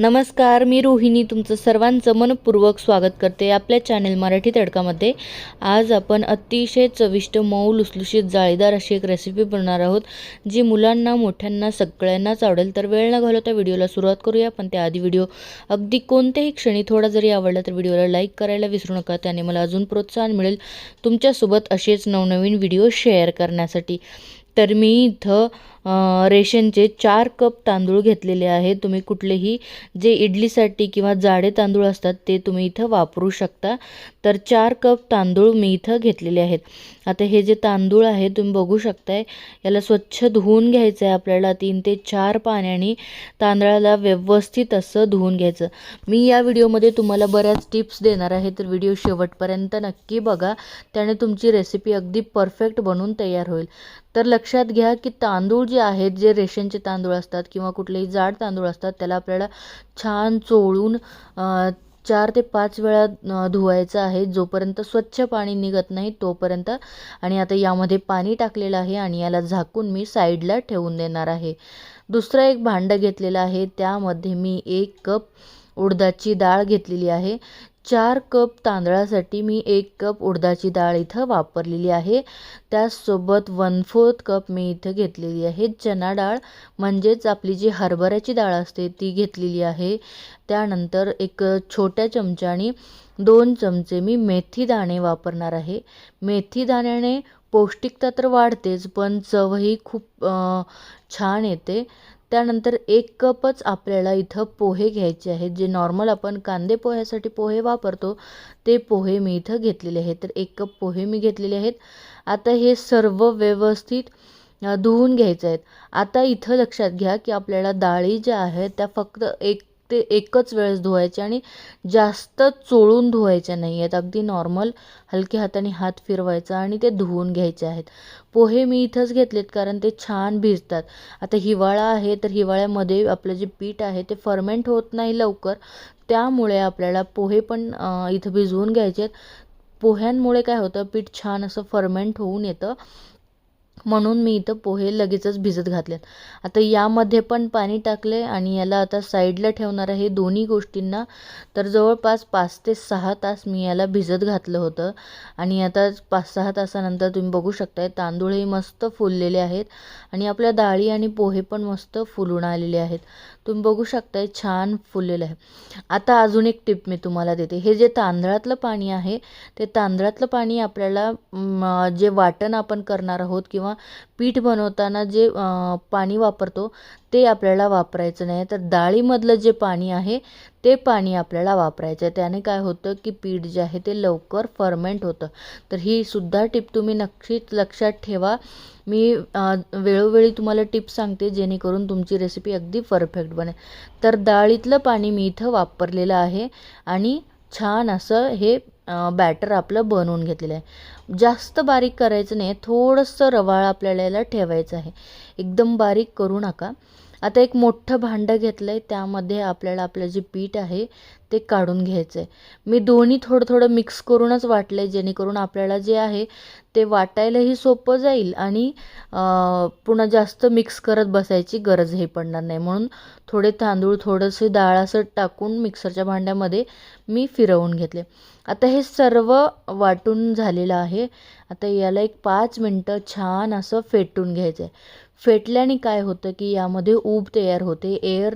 नमस्कार मी रोहिणी. तुमचं सर्वांचं मनपूर्वक स्वागत करते आपल्या चॅनेल मराठी तडकामध्ये. आज आपण अतिशय चविष्ट मऊ लुसलुशीत जाळीदार अशी एक रेसिपी बनवणार आहोत जी मुलांना मोठ्यांना सगळ्यांनाच आवडेल. तर वेळ न घालवता व्हिडिओला सुरुवात करूया. पण त्याआधी व्हिडिओ अगदी कोणत्याही क्षणी थोडा जरी आवडला तर व्हिडिओला लाईक करायला विसरू नका. त्याने मला अजून प्रोत्साहन मिळेल तुमच्यासोबत असेच नवनवीन व्हिडिओ शेअर करण्यासाठी. तर मी इथं रेशनचे चार कप तांदूळ घेतलेले आहेत. तुम्ही कुठलेही जे इडलीसाठी किंवा जाडे तांदूळ असतात ते तुम्ही इथं वापरू शकता. तर चार कप तांदूळ मी इथं घेतलेले आहेत. आता हे जे तांदूळ आहे तुम्ही बघू शकताय याला स्वच्छ धुवून घ्यायचं आहे आपल्याला. तीन ते चार पाण्याने तांदळाला व्यवस्थित असं धुवून घ्यायचं. मी या व्हिडिओमध्ये तुम्हाला बऱ्याच टिप्स देणार आहे तर व्हिडिओ शेवटपर्यंत नक्की बघा. त्याने तुमची रेसिपी अगदी परफेक्ट बनून तयार होईल. तर लक्षात घ्या की तांदूळ जे आहेत जे रेशनचे तांदूळ असतात किंवा कुठलेही जाड तांदूळ असतात त्याला आपल्याला छान चोळून चार ते पाच वेळा धुवायचं आहे. जोपर्यंत स्वच्छ पाणी निघत नाही तोपर्यंत. आणि आता यामध्ये पाणी टाकलेलं आहे आणि याला झाकून मी साईडला ठेवून देणार आहे. दुसरं एक भांडं घेतलेलं आहे. त्यामध्ये मी एक कप उडदाची डाळ घेतलेली आहे. चार कप तांदळासाठी मी एक कप उडदाची डाळ इथं वापरलेली आहे. त्याचसोबत वन फोर्थ कप मी इथं घेतलेली आहे. चना डाळ म्हणजेच आपली जी हरभऱ्याची डाळ असते ती घेतलेली आहे. त्यानंतर एक छोट्या चमच्याने दोन चमचे मी मेथी दाणे वापरणार आहे. मेथी दाण्याने पौष्टिकता तर वाढतेच पण चवही खूप छान येते. त्यानंतर एक कपच आपल्याला इथं पोहे घ्यायचे आहेत. जे नॉर्मल आपण कांदे पोह्यासाठी पोहे वापरतो ते पोहे मी इथं घेतलेले आहेत. तर एक कप पोहे मी घेतलेले आहेत. आता हे सर्व व्यवस्थित धुवून घ्यायचं आहेत. आता इथं लक्षात घ्या की आपल्याला डाळी ज्या आहेत त्या फक्त एक ते एकच वेळेस धुवायचे आणि जास्त चोळून धुवायच्या नाही आहेत. अगदी नॉर्मल हलक्या हाताने हात फिरवायचा आणि ते धुवून घ्यायचे आहेत. पोहे मी इथंच घेतलेत कारण ते छान भिजतात. आता हिवाळा आहे तर हिवाळ्यामध्ये आपलं जे पीठ आहे ते फर्मेंट होत नाही लवकर. त्यामुळे आपल्याला पोहे पण इथं भिजवून घ्यायचे आहेत. पोह्यांमुळे काय होतं पीठ छान असं फर्मेंट होऊन येतं. म्हणून मी इथं पोहे लगेचच भिजत घातलेत. आता यामध्ये पण पाणी टाकले आणि याला आता साईडला ठेवणार आहे दोन्ही गोष्टींना. तर जवळपास पाच ते सहा तास मी याला भिजत घातलं होतं. आणि आता पाच सहा तासानंतर तुम्ही बघू शकताय तांदूळही मस्त फुललेले आहेत. आणि आपल्या डाळी आणि पोहे पण मस्त फुलून आलेले आहेत. तुम्ही बघू शकताय छान फुललेलं आहे. आता अजून एक टिप मी तुम्हाला देते. हे जे तांदळातलं पाणी आहे ते तांदळातलं पाणी आपल्याला जे वाटण आपण करणार आहोत किंवा पीठ बनवताना जे पाणी वापरतो ते आपल्याला वापरायचं नाही. तर डाळीमधलं जे पाणी आहे ते पाणी आपल्याला वापरायचं आहे. त्याने काय होतं की पीठ जे आहे ते लवकर फर्मेंट होतं. तर ही सुद्धा टिप तुम्ही नक्कीच लक्षात ठेवा. मी वेळोवेळी तुम्हाला टिप सांगते जेणेकरून तुमची रेसिपी अगदी परफेक्ट बनेल तर डाळीतलं पाणी मी इथं वापरलेलं आहे आणि छान असं हे बॅटर आपलं बनवून घेतलेलं आहे. जास्त बारीक करायचं नाही थोडंसं रवाळ आपल्याला याला ठेवायचं आहे. एकदम बारीक करू नका. आता एक मोठं भांडं घेतलं आहे त्यामध्ये आपल्याला आपलं जे पीठ आहे ते काढून घ्यायचं आहे मी दोन्ही थोडं थोडं मिक्स करूनच वाटलं आहे जेणेकरून आपल्याला जे आहे ते वाटायलाही सोपं जाईल आणि पुन्हा जास्त मिक्स करत बसायची गरजही पडणार नाही. म्हणून थोडे तांदूळ थोडंसे डाळ असं टाकून मिक्सरच्या भांड्यामध्ये मी फिरवून घेतले. आता हे सर्व वाटून झालेलं आहे. आता याला एक पाच मिनटं छान असं फेटून घ्यायचं आहे फेटल्याने काय होतं की यामध्ये ऊब तयार होते एअर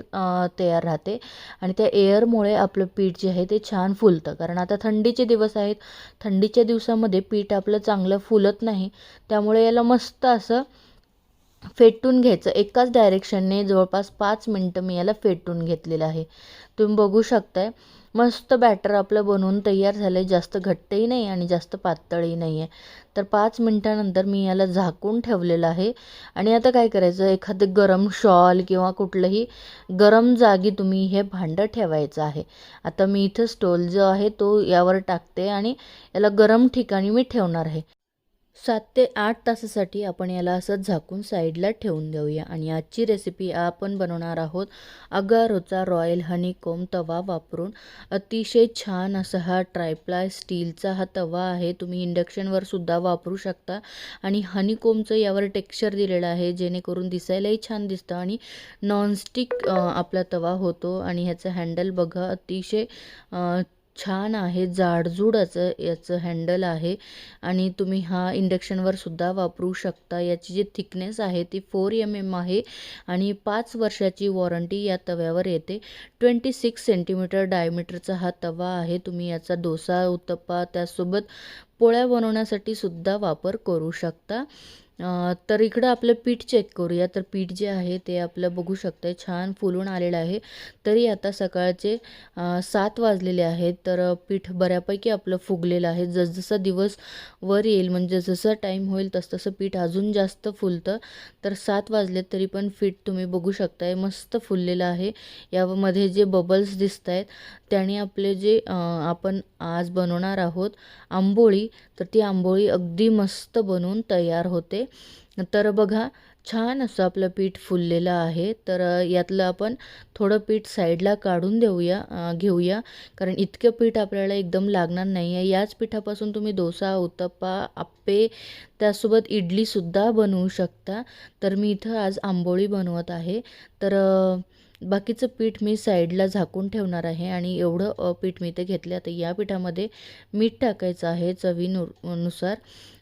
तयार राहते आणि त्या एअरमुळे आपलं पीठ जे आहे ते छान फुलतं. कारण आता थंडीचे दिवस आहेत थंडीच्या दिवसामध्ये पीठ आपलं चांगलं फुलत नाही त्यामुळे याला मस्त असं फेटून घ्यायचं. एकाच डायरेक्शनने जवळपास पाच मिनटं मी याला फेटून घेतलेलं आहे. तुम्ही बघू शकताय. मस्त बॅटर आपलं बनवून तयार झालं आहे जास्त घट्टही नाही आणि जास्त पातळही नाही आहे तर पाच मिनटानंतर मी याला झाकून ठेवलेलं आहे. आणि आता काय करायचं? एखादं गरम शॉल किंवा कुठलंही गरम जागी तुम्ही हे भांडं ठेवायचं आहे. आता मी इथं स्टोल जो आहे तो यावर टाकते आणि याला गरम ठिकाणी मी ठेवणार आहे. सात ते आठ तासासाठी आपण याला असं झाकून साईडला ठेवून देऊया. आणि आजची रेसिपी आपण बनवणार आहोत अगारोचा रॉयल हनीकोम तवा वापरून. अतिशय छान असा हा ट्रायप्लाय स्टीलचा हा तवा आहे. तुम्ही इंडक्शनवर सुद्धा वापरू शकता. आणि हनीकोमचं यावर टेक्स्चर दिलेलं आहे जेणेकरून दिसायलाही छान दिसतं आणि नॉनस्टिक आपला तवा होतो. आणि ह्याचं हँडल बघा अतिशय छान आहे जाडजूड असं याचं हँडल आहे आणि तुम्ही हा इंडक्शनवर सुद्धा वापरू शकता. याची जी थिकनेस आहे ती फोर एम एम आहे आणि पाच वर्षाची वॉरंटी या तव्यावर येते. ट्वेंटी सिक्स सेंटीमीटर डायमीटरचा हा तवा आहे. तुम्ही याचा डोसा उत्तप्पा त्यासोबत पोळ्या बनवण्यासाठी सुद्धा वापर करू शकता. तर इकडं आपलं पीठ चेक करूया. तर पीठ जे आहे ते आपलं बघू शकतंय छान फुलून आलेलं आहे. तरी आता सकाळचे सात वाजलेले आहेत. तर पीठ बऱ्यापैकी आपलं फुगलेलं आहे. जसजसा दिवस वर येईल म्हणजे जसं टाईम होईल तसतसं पीठ अजून जास्त फुलतं. तर सात वाजलेत तरी पण पीठ तुम्ही बघू शकताय. मस्त फुललेलं आहे. यामध्ये जे बबल्स दिसत आहेत त्याने आपले जे आपण आज बनवणार आहोत आंबोळी तर ती आंबोळी अगदी मस्त बनवून तयार होते. तर बघा छान असं आपलं पीठ फुललेलं आहे. तर यातलं आपण थोडं पीठ साईडला काढून देऊया घेऊया. कारण इतकं पीठ आपल्याला एकदम लागणार नाही आहे याच पिठापासून तुम्ही डोसा उत्तप्पा आप्पे त्यासोबत इडलीसुद्धा बनवू शकता. तर मी इथं आज आंबोळी बनवत आहे. तर बाकीचं पीठ मी साईडला झाकून ठेवणार आहे आणि एवढं पीठ मी ते घेतलं तर या पिठामध्ये मीठ टाकायचं आहे चवीनु नुसार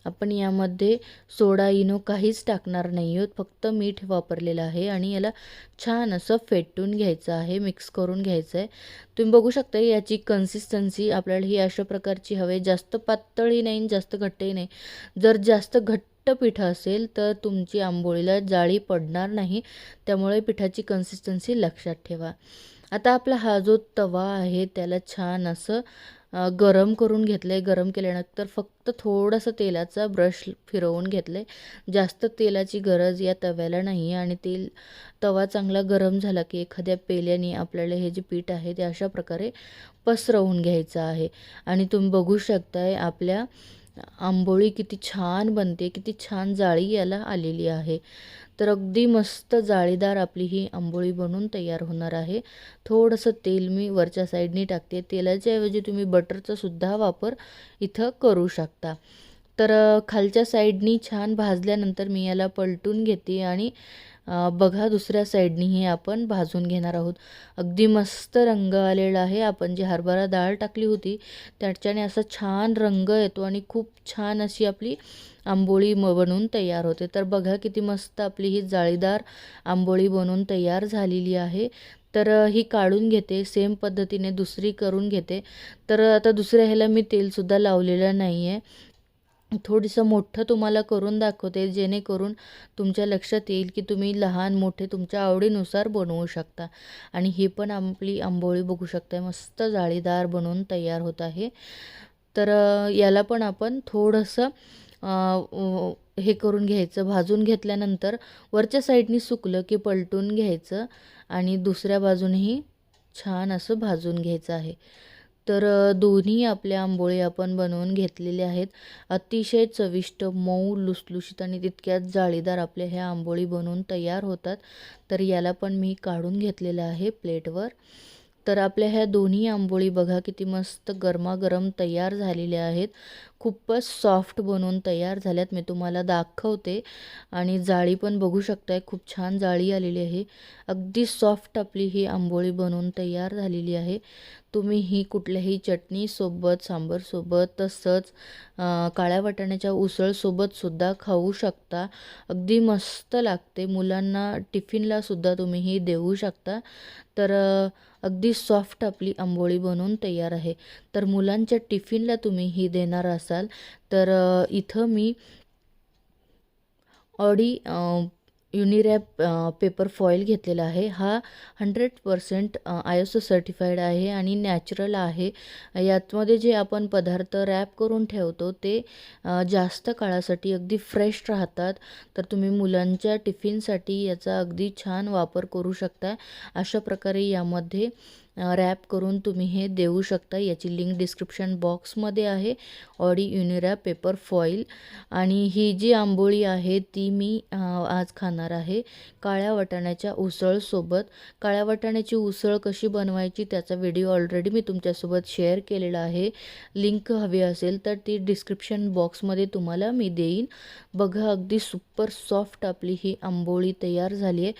आपण यामध्ये सोडा इनो काहीच टाकणार नाही आहोत फक्त मीठ वापरलेलं आहे आणि याला छान असं फेटून घ्यायचं आहे मिक्स करून घ्यायचं आहे तुम्ही बघू शकता याची कन्सिस्टन्सी आपल्याला ही अशा प्रकारची हवी आहे. जास्त पातळही नाही आणि जास्त घट्टही नाही. जर जास्त घट्ट पीठ असेल तर तुमची आंबोळीला जाळी पडणार नाही. त्यामुळे पिठाची कन्सिस्टन्सी लक्षात ठेवा. आता आपला हा जो तवा आहे त्याला छान असं गरम करून घेतलं आहे गरम केल्यानंतर फक्त थोडंसं तेलाचा ब्रश फिरवून घेतलं आहे जास्त तेलाची गरज या तव्याला नाही आहे आणि तेल तवा चांगला गरम झाला की एखाद्या पेल्याने आपल्याला हे जे पीठ आहे ते अशा प्रकारे पसरवून घ्यायचं आहे. आणि तुम्ही बघू शकताय आपल्या आंबोळी किती छान बनते किती छान जाळी याला आलेली आहे. तर अगदी मस्त जाळीदार आपली ही आंबोळी बनून तयार होणार आहे. थोडंसं तेल मी वरच्या साईडनी टाकते. तेलाच्या ऐवजी तुम्ही बटरचा सुद्धा वापर इथं करू शकता. तर खालच्या साईडनी छान भाजल्यानंतर मी याला पलटून घेते आणि बघा दुसऱ्या साईडनीही आपण भाजून घेणार आहोत. अगदी मस्त रंग आलेला आहे. आपण जी हरभरा डाळ टाकली होती त्याच्याने असा छान रंग येतो आणि खूप छान अशी आपली आंबोळी म बनवून तयार होते. तर बघा किती मस्त आपली ही जाळीदार आंबोळी बनवून तयार झालेली आहे. तर ही काढून घेते. सेम पद्धतीने दुसरी करून घेते. तर आता दुसऱ्या ह्याला मी तेलसुद्धा लावलेलं नाही आहे थोडंसं मोठं तुम्हाला करून दाखवते जेणेकरून तुमच्या लक्षात येईल की तुम्ही लहान मोठे तुमच्या आवडीनुसार बनवू शकता. आणि ही पण आपली आंबोळी बघू शकता मस्त जाळीदार बनवून तयार होत आहे. तर याला पण आपण थोडंसं हे करून घ्यायचं. भाजून घेतल्यानंतर वरच्या साईडनी सुकलं की पलटून घ्यायचं आणि दुसऱ्या बाजूनही छान असं भाजून घ्यायचं आहे. तर दोन्ही आपल्या आंबोळी आपण बनवून घेतलेले आहेत. अतिशय चविष्ट मऊ लुसलुशीत आणि तितक्याच जाळीदार आपल्या ह्या आंबोळी बनवून तयार होतात. तर याला पण मी काढून घेतलेलं आहे प्लेटवर. तर आपल्या ह्या दोन्ही आंबोळी बघा किती मस्त गरमागरम तयार झालेल्या आहेत. खूपच सॉफ्ट बनवून तयार झाल्यात. मी तुम्हाला दाखवते. आणि जाळी पण बघू शकताय. खूप छान जाळी आलेली आहे. अगदी सॉफ्ट आपली ही आंबोळी बनवून तयार झालेली आहे. तुम्ही ही कुठल्याही चटणीसोबत सांबारसोबत तसंच काळ्या वाटाण्याच्या उसळसोबतसुद्धा खाऊ शकता. अगदी मस्त लागते. मुलांना टिफिनलासुद्धा तुम्ही ही देऊ शकता. तर अगदी सॉफ्ट आपली आंबोळी बनवून तयार आहे. तर मुलांच्या टिफिनला तुम्ही ही देणार असाल. तर इथं मी ऑडी युनिरॅप पेपर फॉईल घेतलेला आहे. हा hundred percent I S O certified आहे आणि नॅचरल आहे. यातमध्ये जे आपण पदार्थ रॅप करून ठेवतो ते जास्त काळासाठी अगदी फ्रेश राहतात. तर तुम्ही मुलांच्या टिफिनसाठी याचा अगदी छान वापर करू शकता. अशा प्रकारे यामध्ये रॅप करून तुम्ही हे देऊ शकता. याची लिंक डिस्क्रिप्शन बॉक्समध्ये आहे. ऑडी युनिरॅप पेपर फॉईल आणि ही जी आंबोळी आहे ती मी आज खाणार आहे. काळ्या वाटाण्याच्या उसळसोबत काळ्या वाटाण्याची उसळ कशी बनवायची त्याचा व्हिडिओ ऑलरेडी मी तुमच्यासोबत शेअर केलेला आहे. लिंक हवी असेल तर ती डिस्क्रिप्शन बॉक्समध्ये तुम्हाला मी देईन. बघा अगदी सुपर सॉफ्ट आपली ही आंबोळी तयार झाली आहे.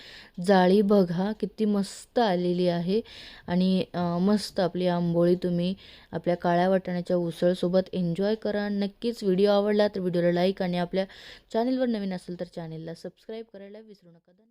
जाळी बघा किती मस्त आलेली आहे. आणि अ, मस्त आपली आंबोळी तुम्ही आपल्या काळ्या वाटाण्याच्या उसळसोबत एन्जॉय करा. नक्कीच व्हिडिओ आवडला तर व्हिडिओला लाईक आणि आपल्या चॅनेलवर नवीन असेल तर चॅनेलला सबस्क्राईब करायला विसरू नका. धन्यवाद.